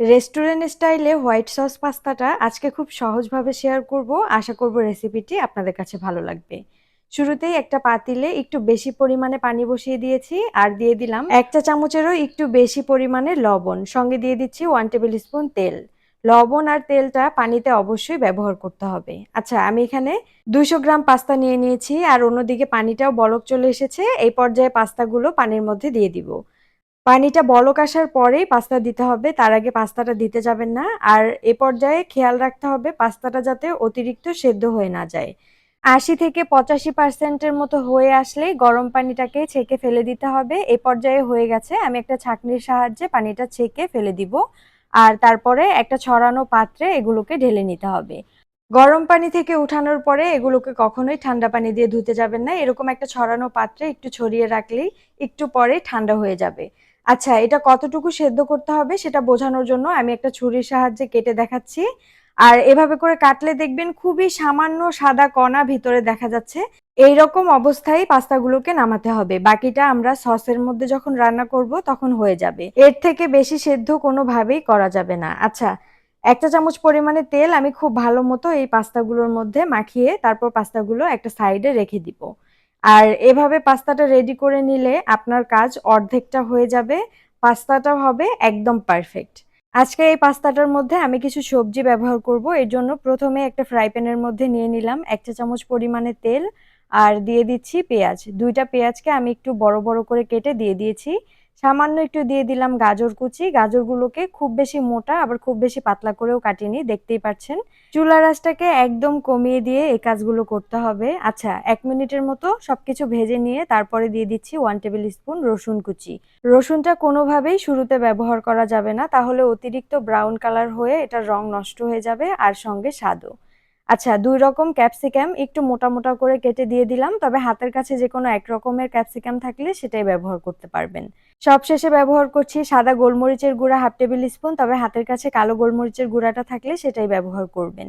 Restaurant স্টাইলে white sauce পাস্তাটা আজকে খুব সহজভাবে শেয়ার করব। আশা করব রেসিপিটি আপনাদের কাছে ভালো লাগবে। শুরুতেই একটা পাতিলে একটু বেশি পরিমাণে পানি বসিয়ে দিয়েছি আর দিয়ে দিলাম একটা চামচেরও একটু বেশি পরিমাণে লবণ। সঙ্গে দিয়ে দিচ্ছি ওয়ান টেবিল স্পুন তেল। লবণ আর তেলটা পানিতে অবশ্যই ব্যবহার করতে হবে। আচ্ছা আমি এখানে দুইশো গ্রাম পাস্তা নিয়ে নিয়েছি আর অন্যদিকে পানিটাও বলক চলে এসেছে। এই পর্যায়ে পাস্তাগুলো পানির মধ্যে দিয়ে দিব। পানিটা বলক আসার পরেই পাস্তা দিতে হবে, তার আগে পাস্তাটা দিতে যাবেন না। আর এ পর্যায়ে খেয়াল রাখতে হবে পাস্তাটা যাতে অতিরিক্ত সেদ্ধ হয়ে না যায়। আশি থেকে পঁচাশি পার্সেন্টের মতো হয়ে আসলেই গরম পানিটাকে ছেঁকে ফেলে দিতে হবে। এ পর্যায়ে হয়ে গেছে, আমি একটা ছাঁকনির সাহায্যে পানিটা ছেঁকে ফেলে দিব। আর তারপরে একটা ছড়ানো পাত্রে এগুলোকে ঢেলে নিতে হবে। গরম পানি থেকে উঠানোর পরে এগুলোকে কখনোই ঠান্ডা পানি দিয়ে ধুতে যাবেন না। এরকম একটা ছড়ানো পাত্রে একটু ছড়িয়ে রাখলেই একটু পরে ঠান্ডা হয়ে যাবে। আচ্ছা এটা কতটুকু সেদ্ধ করতে হবে সেটা বোঝানোর জন্য আমি একটা ছুরির সাহায্যে কেটে দেখাচ্ছি। আর এভাবে করে কাটলে দেখবেন খুবই সামান্য সাদা কণা ভিতরে দেখা যাচ্ছে। এই রকম অবস্থায় পাস্তাগুলোকে নামাতে হবে। বাকিটা আমরা সসের মধ্যে যখন রান্না করব তখন হয়ে যাবে। এর থেকে বেশি সেদ্ধ কোনোভাবেই করা যাবে না। আচ্ছা একটা চামচ পরিমাণে তেল আমি খুব ভালো মতো এই পাস্তাগুলোর মধ্যে মাখিয়ে তারপর পাস্তাগুলো একটা সাইডে রেখে দিব। আর এভাবে পাস্তাটা রেডি করে নিলে আপনার কাজ অর্ধেকটা হয়ে যাবে পাস্তাটা হবে একদম পারফেক্ট আজকে এই পাস্তাটার মধ্যে আমি কিছু সবজি ব্যবহার করব, এর জন্য প্রথমে একটা ফ্রাই প্যানের মধ্যে নিয়ে নিলাম এক চা চামচ পরিমাণে তেল, আর দিয়ে দিচ্ছি পেঁয়াজ। দুইটা পেঁয়াজকে আমি একটু বড় বড় করে কেটে দিয়ে দিয়েছি। সামান্য একটু দিয়ে দিলাম গাজর কুচি। গাজরগুলোকে খুব বেশি মোটা, আবার খুব বেশি পাতলা করেও কাটিনি, দেখতেই পাচ্ছেন। চুলা রাসটাকে একদম কমিয়ে দিয়ে এই কাজগুলো করতে হবে। আচ্ছা এক মিনিটের মতো সবকিছু ভেজে নিয়ে তারপরে দিয়ে দিচ্ছি ওয়ান টেবিল স্পুন রসুন কুচি। রসুনটা কোনোভাবেই শুরুতে ব্যবহার করা যাবে না, তাহলে অতিরিক্ত ব্রাউন কালার হয়ে এটার রং নষ্ট হয়ে যাবে, আর সঙ্গে স্বাদও। আচ্ছা দুই রকম ক্যাপসিকাম একটু মোটা মোটা করে কেটে দিয়ে দিলাম, তবে হাতের কাছে যে কোনো এক রকমের ক্যাপসিকাম থাকলে সেটাই ব্যবহার করতে পারবেন। সবশেষে ব্যবহার করছি সাদা গোলমরিচের গুঁড়া হাফ টেবিল স্পুন, তবে হাতের কাছে কালো গোলমরিচের গুঁড়াটা থাকলে সেটাই ব্যবহার করবেন।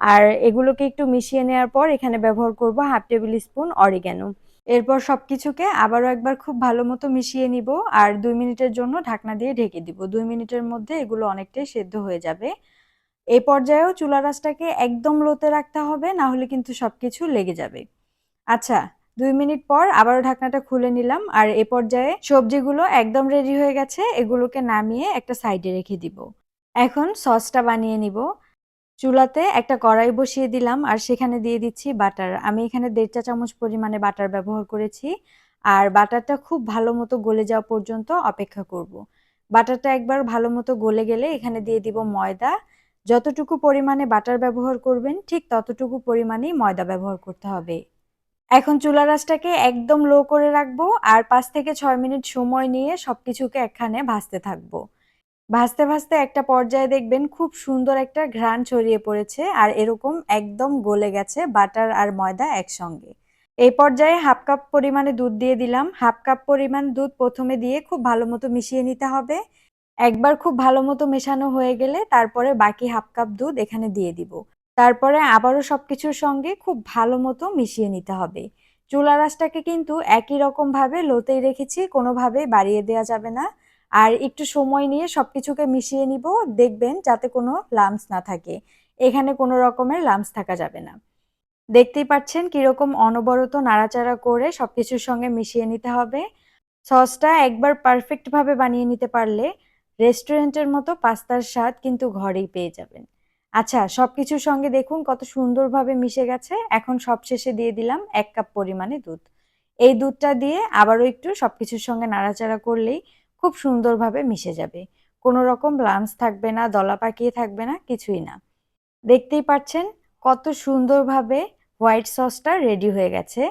আর এগুলোকে একটু মিশিয়ে নেওয়ার পর এখানে ব্যবহার করব হাফ টেবিল স্পুন অরিগ্যানো। এরপর সব কিছুকে আবারও একবার খুব ভালো মতো মিশিয়ে নিব, আর দুই মিনিটের জন্য ঢাকনা দিয়ে ঢেকে দিব। দুই মিনিটের মধ্যে এগুলো অনেকটাই সেদ্ধ হয়ে যাবে। এই পর্যায়েও চুলা রাসটাকে একদম লোতে রাখতে হবে, না হলে কিন্তু সবকিছু লেগে যাবে। আচ্ছা দুই মিনিট পর আবারও ঢাকনাটা খুলে নিলাম আর এ পর্যায়ে সবজিগুলো একদম রেডি হয়ে গেছে, এগুলোকে নামিয়ে একটা সাইডে রেখে দিব। এখন সসটা বানিয়ে নিব। চুলাতে একটা কড়াই বসিয়ে দিলাম আর সেখানে দিয়ে দিচ্ছি বাটার। আমি এখানে দেড় চা চামচ পরিমাণে বাটার ব্যবহার করেছি আর বাটারটা খুব ভালো মতো গলে যাওয়া পর্যন্ত অপেক্ষা করব। বাটারটা একবার ভালো মতো গলে গেলে এখানে দিয়ে দিব ময়দা যতটুকু পরিমাণে বাটার ব্যবহার করবেন, ঠিক ততটুকু পরিমাণেই ময়দা ব্যবহার করতে হবে। এখন চুলা রাসটাকে একদম লো করে রাখব আর পাঁচ থেকে ছয় মিনিট সময় নিয়ে সব কিছুকে এখানে ভাজতে থাকব। ভাজতে ভাজতে একটা পর্যায়ে দেখবেন খুব সুন্দর একটা ঘ্রাণ ছড়িয়ে পড়েছে আর এরকম একদম গলে গেছে বাটার আর ময়দা একসঙ্গে। এই পর্যায়ে হাফ কাপ পরিমাণে দুধ দিয়ে দিলাম। হাফ কাপ পরিমাণ দুধ প্রথমে দিয়ে খুব ভালো মতো মিশিয়ে নিতে হবে। একবার খুব ভালো মতো মেশানো হয়ে গেলে তারপরে বাকি হাফ কাপ দুধ এখানে দিয়ে দিব। তারপরে আবারও সব কিছুর সঙ্গে খুব ভালো মতো মিশিয়ে নিতে হবে। চুলা রাসটাকে কিন্তু একই রকমভাবে লোতেই রেখেছি, কোনোভাবেই বাড়িয়ে দেওয়া যাবে না। আর একটু সময় নিয়ে সব কিছুকে মিশিয়ে নিব, দেখবেন যাতে কোনো লামস না থাকে। এখানে কোনো রকমের লামস থাকা যাবে না। দেখতেই পাচ্ছেন কীরকম অনবরত নাড়াচাড়া করে সব কিছুর সঙ্গে মিশিয়ে নিতে হবে। সসটা একবার পারফেক্টভাবে বানিয়ে নিতে পারলে রেস্টুরেন্টের মতো পাস্তার স্বাদ কিন্তু ঘরেই পেয়ে যাবেন। আচ্ছা সব কিছুর সঙ্গে দেখুন কত সুন্দরভাবে মিশে গেছে। এখন সবশেষে দিয়ে দিলাম এক কাপ পরিমাণে দুধ। এই দুধটা দিয়ে আবারও একটু সব কিছুর সঙ্গে নাড়াচাড়া করলেই খুব সুন্দরভাবে মিশে যাবে। কোনো রকম লাঞ্চ থাকবে না, দলা পাকিয়ে থাকবে না, কিছুই না। দেখতেই পাচ্ছেন কত সুন্দরভাবে হোয়াইট সসটা রেডি হয়ে গেছে।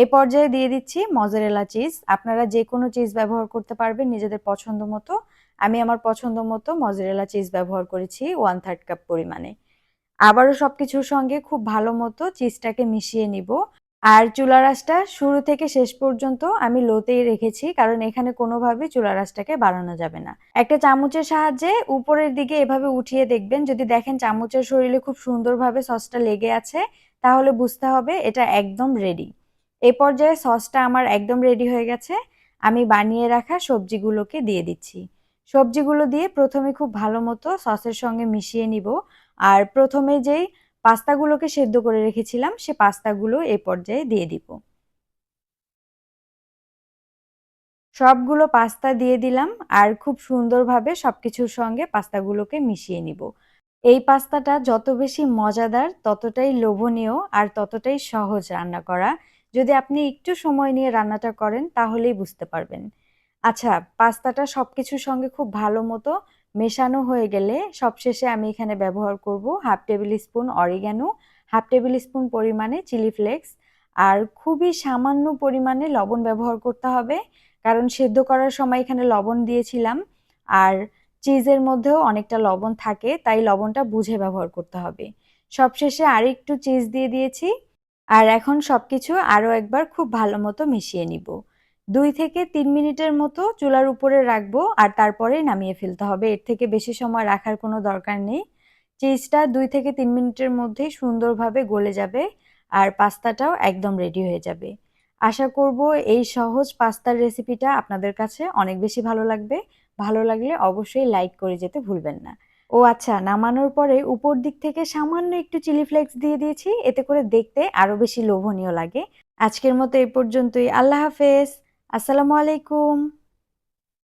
এই পর্যায়ে দিয়ে দিচ্ছি মজারেলা চিজ আপনারা যে কোনো চিজ ব্যবহার করতে পারবেন নিজেদের পছন্দ মতো। আমি আমার পছন্দ মতো মজারেলা চিজ ব্যবহার করেছি ওয়ান থার্ড কাপ পরিমাণে। আবারও সব কিছুর সঙ্গে খুব ভালো মতো চিজটাকে মিশিয়ে নিব। আর চুলা রাসটা শুরু থেকে শেষ পর্যন্ত আমি লোতেই রেখেছি, কারণ এখানে কোনোভাবে চুলা রাসটাকে বাড়ানো যাবে না। একটা চামচের সাহায্যে উপরের দিকে এভাবে উঠিয়ে দেখবেন, যদি দেখেন চামচের শরীরে খুব সুন্দরভাবে সসটা লেগে আছে, তাহলে বুঝতে হবে এটা একদম রেডি এই পর্যায়ে সসটা আমার একদম রেডি হয়ে গেছে। আমি বানিয়ে রাখা সবজিগুলোকে দিয়ে দিচ্ছি। সবজিগুলো দিয়ে প্রথমে খুব ভালো মতো সসের সঙ্গে মিশিয়ে নিব। আর প্রথমে যেই পাস্তাগুলোকে সেদ্ধ করে রেখেছিলাম, সে পাস্তাগুলো এই পর্যায়ে দিয়ে দিব। সবগুলো পাস্তা দিয়ে দিলাম আর খুব সুন্দরভাবে সব কিছুর সঙ্গে পাস্তাগুলোকে মিশিয়ে নিব। এই পাস্তাটা যত বেশি মজাদার, ততটাই লোভনীয় আর ততটাই সহজ রান্না করা। যদি আপনি একটু সময় নিয়ে রান্নাটা করেন, তাহলেই বুঝতে পারবেন। আচ্ছা পাস্তাটা সব কিছুর সঙ্গে খুব ভালো মতো মেশানো হয়ে গেলে সবশেষে আমি এখানে ব্যবহার করব half tablespoon oregano, half tablespoon পরিমাণে চিলি ফ্লেক্স, আর খুবই সামান্য পরিমাণে লবণ ব্যবহার করতে হবে, কারণ সেদ্ধ করার সময় এখানে লবণ দিয়েছিলাম, আর চিজের মধ্যেও অনেকটা লবণ থাকে, তাই লবণটা বুঝে ব্যবহার করতে হবে। সবশেষে আর একটু চিজ দিয়ে দিয়েছি আর এখন সব কিছু আরও একবার খুব ভালো মতো মিশিয়ে নিব। দুই থেকে তিন মিনিটের মতো চুলার উপরে রাখব আর তারপরে নামিয়ে ফেলতে হবে। এর থেকে বেশি সময় রাখার কোনো দরকার নেই। চিজটা দুই থেকে তিন মিনিটের মধ্যেই সুন্দরভাবে গলে যাবে আর পাস্তাটাও একদম রেডি হয়ে যাবে। আশা করব এই সহজ পাস্তার রেসিপিটা আপনাদের কাছে অনেক বেশি ভালো লাগবে। ভালো লাগলে অবশ্যই লাইক করে যেতে ভুলবেন না। ও আচ্ছা নামানোর পরে উপর দিক থেকে সামান্য একটু চিলি ফ্লেক্স দিয়ে দিয়েছি, এতে করে দেখতে আরও বেশি লোভনীয় লাগে। আজকের মতো এই পর্যন্তই। আল্লাহ হাফেজ। আসসালামু আলাইকুম।